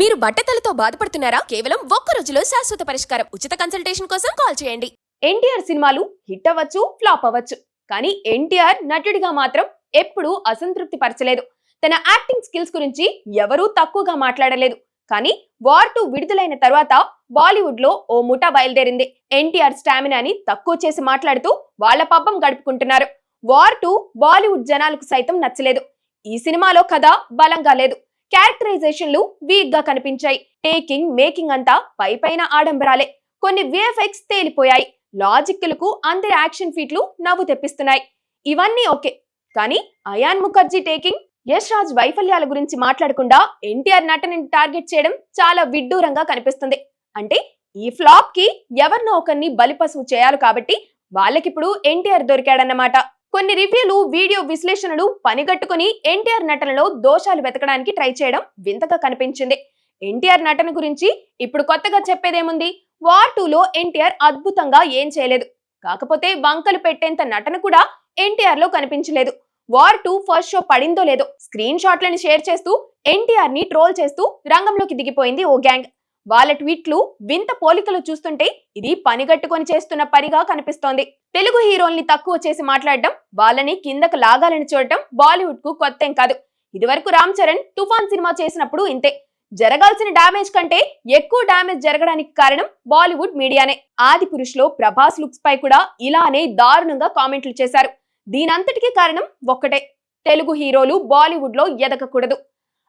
మీరు బట్టతలతో బాధపడుతున్నారా? కేవలం ఒక్క రోజులో శాశ్వత పరిష్కారం. ఉచిత కన్సల్టేషన్ కోసం కాల్ చేయండి. ఎన్టీఆర్ సినిమాలు హిట్ అవ్వచ్చు ఫ్లాప్ అవ్వచ్చు. కానీ ఎన్టీఆర్ నటుడిగా మాత్రం ఎప్పుడూ అసంతృప్తి పరచలేదు. తన యాక్టింగ్ స్కిల్స్ గురించి ఎవరూ తక్కువగా మాట్లాడలేదు. కానీ వార్ టూ విడుదలైన తర్వాత బాలీవుడ్లో ఓ ముఠా బయలుదేరింది. ఎన్టీఆర్ స్టామినాని తక్కువ చేసి మాట్లాడుతూ వాళ్ళ పబ్బం గడుపుకుంటున్నారు. వార్ టూ బాలీవుడ్ జనాలకు సైతం నచ్చలేదు. ఈ సినిమాలో కథ బలంగా లేదు. క్యారెక్టరైజేషన్లు వీక్గా కనిపించాయి. టేకింగ్ మేకింగ్ అంతా పై పైన ఆడంబరాలే. కొన్ని విఎఫ్ఎక్స్ తేలిపోయాయి. లాజిక్లకు అందరి యాక్షన్ ఫీట్లు నవ్వు తెప్పిస్తున్నాయి. ఇవన్నీ ఓకే. కానీ అయాన్ ముఖర్జీ టేకింగ్ యష్ రాజ్ వైఫల్యాల గురించి మాట్లాడకుండా ఎన్టీఆర్ నటనని టార్గెట్ చేయడం చాలా విడ్డూరంగా కనిపిస్తుంది. అంటే ఈ ఫ్లాప్కి ఎవరినో ఒకరిని బలిపసువు చేయాలి కాబట్టి వాళ్ళకిప్పుడు ఎన్టీఆర్ దొరికాడన్నమాట. కొన్ని రివ్యూలు వీడియో విశ్లేషణలు పనిగట్టుకుని ఎన్టీఆర్ నటనలో దోషాలు వెతకడానికి ట్రై చేయడం వింతగా కనిపించింది. ఎన్టీఆర్ నటన గురించి ఇప్పుడు కొత్తగా చెప్పేదేముంది? వార్ టూలో ఎన్టీఆర్ అద్భుతంగా ఏం చేయలేదు. కాకపోతే వంకలు పెట్టేంత నటన కూడా ఎన్టీఆర్లో కనిపించలేదు. వార్ టూ ఫస్ట్ షో పడిందో లేదో స్క్రీన్ షాట్లను షేర్ చేస్తూ ఎన్టీఆర్ని ట్రోల్ చేస్తూ రంగంలోకి దిగిపోయింది ఓ గ్యాంగ్. వాళ్ళ ట్వీట్లు వింత పోలికలు చూస్తుంటే ఇది పనిగట్టుకొని చేస్తున్న పనిగా కనిపిస్తోంది. తెలుగు హీరోల్ని తక్కువ చేసి మాట్లాడడం వాళ్ళని కిందకు లాగాలని చూడటం బాలీవుడ్కు కొత్తేం కాదు. ఇదివరకు రామ్ చరణ్ తుఫాన్ సినిమా చేసినప్పుడు ఇంతే. జరగాల్సిన డామేజ్ కంటే ఎక్కువ డామేజ్ జరగడానికి కారణం బాలీవుడ్ మీడియానే. ఆది పురుషులో ప్రభాస్ లుక్స్ పై కూడా ఇలానే దారుణంగా కామెంట్లు చేశారు. దీనంతటికీ కారణం ఒక్కటే. తెలుగు హీరోలు బాలీవుడ్లో ఎదగకూడదు.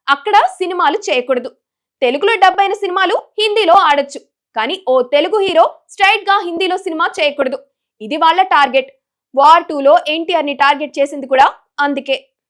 అక్కడ సినిమాలు చేయకూడదు. తెలుగులో డబ్బైన సినిమాలు హిందీలో ఆడొచ్చు. కానీ ఓ తెలుగు హీరో స్ట్రైట్గా హిందీలో సినిమా చేయకూడదు. ఇది వాళ్ళ టార్గెట్. వార్ టూలో ఎన్టీఆర్ని టార్గెట్ చేసింది కూడా అందుకే.